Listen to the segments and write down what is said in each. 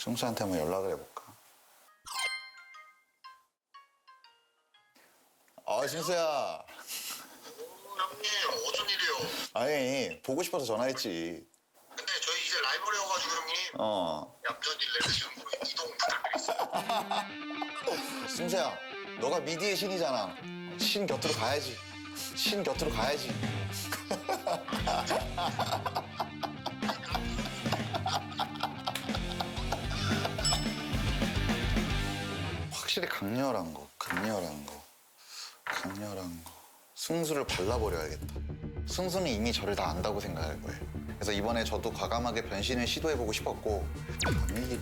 승수한테 한번 연락을 해볼까? 아, 승수야. 오, 형님 어쩐 일이에요? 아니, 보고 싶어서 전화했지. 근데 저희 이제 라이벌이어가지고 형님 어. 얌전히 레드 지금 이동 부탁드리겠습니다. 승수야, 너가 미디의 신이잖아. 신 곁으로 가야지. 신 곁으로 가야지. 확실히 강렬한 거, 강렬한 거, 강렬한 거. 승수를 발라버려야겠다. 승수는 이미 저를 다 안다고 생각할 거예요. 그래서 이번에 저도 과감하게 변신을 시도해보고 싶었고, 아니,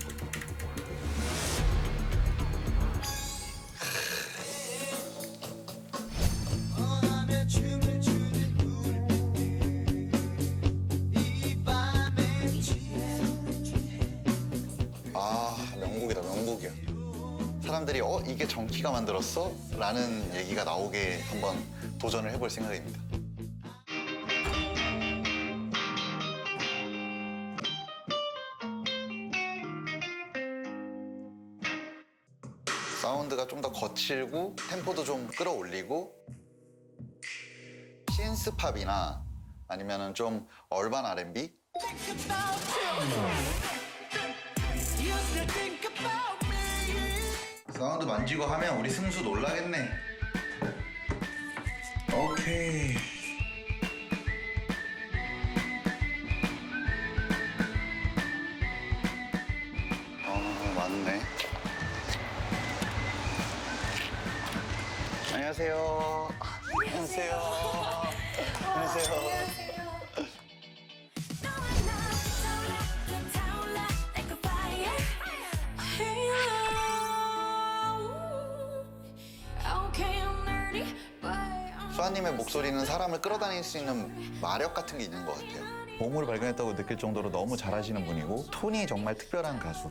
사람들이 어 이게 정키가 만들었어? 라는 얘기가 나오게 한번 도전을 해볼 생각입니다 사운드가 좀 더 거칠고 템포도 좀 끌어올리고 신스팝이나 아니면은 좀 얼반 R&B 사운드 만지고 하면 우리 승수 놀라겠네. 오케이. 어, 맞네. 안녕하세요. 안녕하세요. 안녕하세요. 수아님의 목소리는 사람을 끌어다닐 수 있는 마력 같은 게 있는 것 같아요. 보물을 발견했다고 느낄 정도로 너무 잘하시는 분이고 톤이 정말 특별한 가수.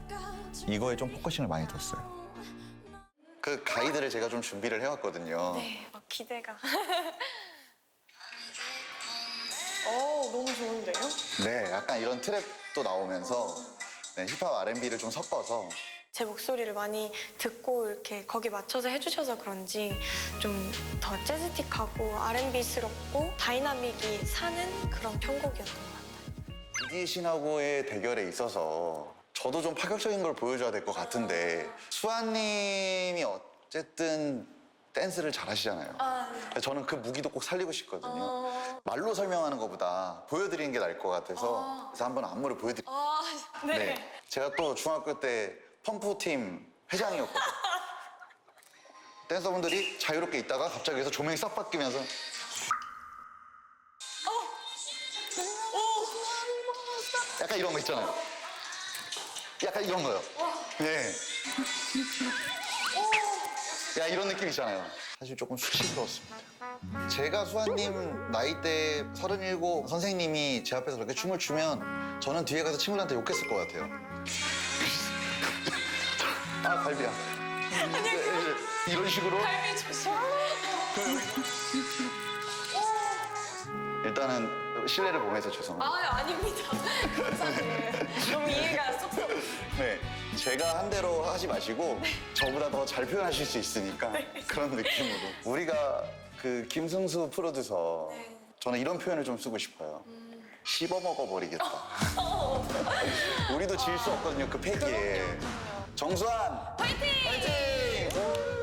이거에 좀 포커싱을 많이 뒀어요. 그 가이드를 제가 좀 준비를 해왔거든요. 네, 막 기대가. 어, 너무 좋은데요? 네, 약간 이런 트랩도 나오면서 네, 힙합 R&B를 좀 섞어서 제 목소리를 많이 듣고 이렇게 거기 맞춰서 해주셔서 그런지 좀 더 재즈틱하고 R&B스럽고 다이나믹이 사는 그런 편곡이었던 것 같아요. 이디 신하고의 대결에 있어서 저도 좀 파격적인 걸 보여줘야 될 것 같은데 수아님이 어쨌든 댄스를 잘 하시잖아요. 아, 네. 저는 그 무기도 꼭 살리고 싶거든요. 어. 말로 설명하는 것보다 보여드리는 게 나을 것 같아서 그래서 한번 안무를 보여드릴게요. 아, 네. 네. 제가 또 중학교 때 펌프팀 회장이었거든요. 댄서분들이 자유롭게 있다가 갑자기 여기서 조명이 싹 바뀌면서 약간 이런 거 있잖아요. 약간 이런 거요. 네. 야 이런 느낌 있잖아요. 사실 조금 수치스러웠습니다. 제가 수아님 나이대 37 선생님이 제 앞에서 그렇게 춤을 추면 저는 뒤에 가서 친구들한테 욕했을 것 같아요. 아 갈비야. 네, 네, 이런 식으로 갈비 조심. 일단은 신뢰를 보면서 죄송합니다. 아, 아닙니다. 사실 너무 이해가 쏙쏙. 네, 제가 한 대로 하지 마시고 저보다 더 잘 표현하실 수 있으니까 그런 느낌으로 우리가 그 김승수 프로듀서 저는 이런 표현을 좀 쓰고 싶어요. 씹어 먹어버리겠다. 우리도 질 수 없거든요 그 패기에. 정수환 화이팅! 화이팅!